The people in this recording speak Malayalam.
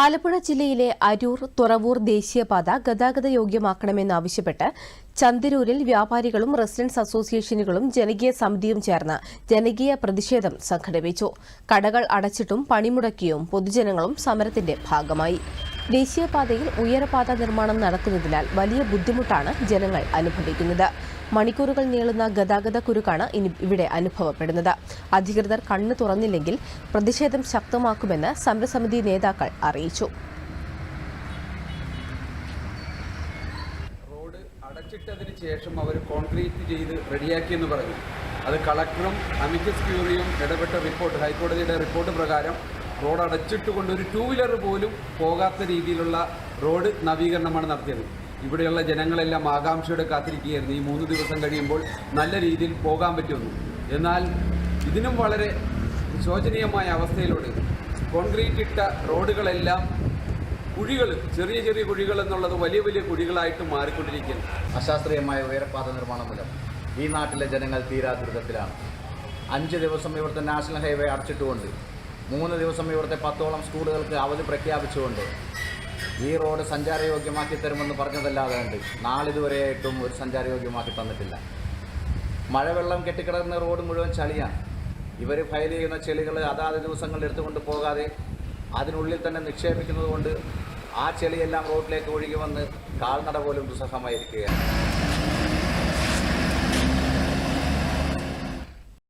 ആലപ്പുഴ ജില്ലയിലെ അരൂർ തുറവൂർ ദേശീയപാത ഗതാഗത യോഗ്യമാക്കണമെന്നാവശ്യപ്പെട്ട് ചന്തിരൂരിൽ വ്യാപാരികളും റെസിഡൻസ് അസോസിയേഷനുകളും ജനകീയ സമിതിയും ചേർന്ന് ജനകീയ പ്രതിഷേധം സംഘടിപ്പിച്ചു. കടകൾ അടച്ചിട്ടും പണിമുടക്കിയും പൊതുജനങ്ങളും സമരത്തിന്റെ ഭാഗമായി. ദേശീയപാതയിൽ ഉയരപാത നിർമ്മാണം നടക്കുന്നതിനാൽ വലിയ ബുദ്ധിമുട്ടാണ് ജനങ്ങൾ അനുഭവിക്കുന്നത്. മണിക്കൂറുകൾ നീളുന്ന ഗതാഗത കുരുക്കാണ് ഇനി ഇവിടെ അനുഭവപ്പെടുന്നത്. അധികൃതർ കണ്ണു തുറന്നില്ലെങ്കിൽ പ്രതിഷേധം ശക്തമാക്കുമെന്ന് സമരസമിതി നേതാക്കൾ അറിയിച്ചു. റോഡ് അടച്ചിട്ടതിന് ശേഷം അവർ കോൺക്രീറ്റ് ചെയ്ത് റെഡിയാക്കിയെന്ന് പറഞ്ഞു. അത് കളക്ടറും അമിക്കസ് ക്യൂറിയും ഇടപെട്ട റിപ്പോർട്ട് ഹൈക്കോടതിയുടെ റിപ്പോർട്ട് പ്രകാരം റോഡ് അടച്ചിട്ടുകൊണ്ട് ഒരു ടൂ വീലർ പോലും പോകാത്ത രീതിയിലുള്ള റോഡ് നവീകരണമാണ് നടത്തിയത്. ഇവിടെയുള്ള ജനങ്ങളെല്ലാം ആകാംക്ഷയോടെ കാത്തിരിക്കുകയായിരുന്നു. ഈ മൂന്ന് ദിവസം കഴിയുമ്പോൾ നല്ല രീതിയിൽ പോകാൻ പറ്റുമെന്ന്. എന്നാൽ ഇതിനും വളരെ ശോചനീയമായ അവസ്ഥയിലൂടെ കോൺക്രീറ്റ് ഇട്ട റോഡുകളെല്ലാം കുഴികൾ ചെറിയ ചെറിയ കുഴികൾ എന്നുള്ളത് വലിയ വലിയ കുഴികളായിട്ട് മാറിക്കൊണ്ടിരിക്കുന്നു. അശാസ്ത്രീയമായ ഉയരപ്പാത നിർമ്മാണം മൂലം ഈ നാട്ടിലെ ജനങ്ങൾ തീരാ ദുരിതത്തിലാണ്. അഞ്ച് ദിവസം ഇവിടുത്തെ നാഷണൽ ഹൈവേ അടച്ചിട്ടുകൊണ്ട് മൂന്ന് ദിവസം ഇവിടുത്തെ പത്തോളം സ്കൂളുകൾക്ക് അവധി പ്രഖ്യാപിച്ചുകൊണ്ട് ഈ റോഡ് സഞ്ചാരയോഗ്യമാക്കി തരുമെന്ന് പറഞ്ഞതല്ലാതെ ഉണ്ട്. നാളിതുവരെയായിട്ടും ഒരു സഞ്ചാരയോഗ്യമാക്കി തന്നിട്ടില്ല. മഴവെള്ളം കെട്ടിക്കിടക്കുന്ന റോഡ് മുഴുവൻ ചളിയാണ്. ഇവർ ഫയൽ ചെയ്യുന്ന ചെളികൾ അതാത് ദിവസങ്ങളിൽ എടുത്തുകൊണ്ട് പോകാതെ അതിനുള്ളിൽ തന്നെ നിക്ഷേപിക്കുന്നത് കൊണ്ട് ആ ചെളിയെല്ലാം റോഡിലേക്ക് ഒഴുകി വന്ന് കാൽനട പോലും ദുസ്സഹമായിരിക്കുകയാണ്.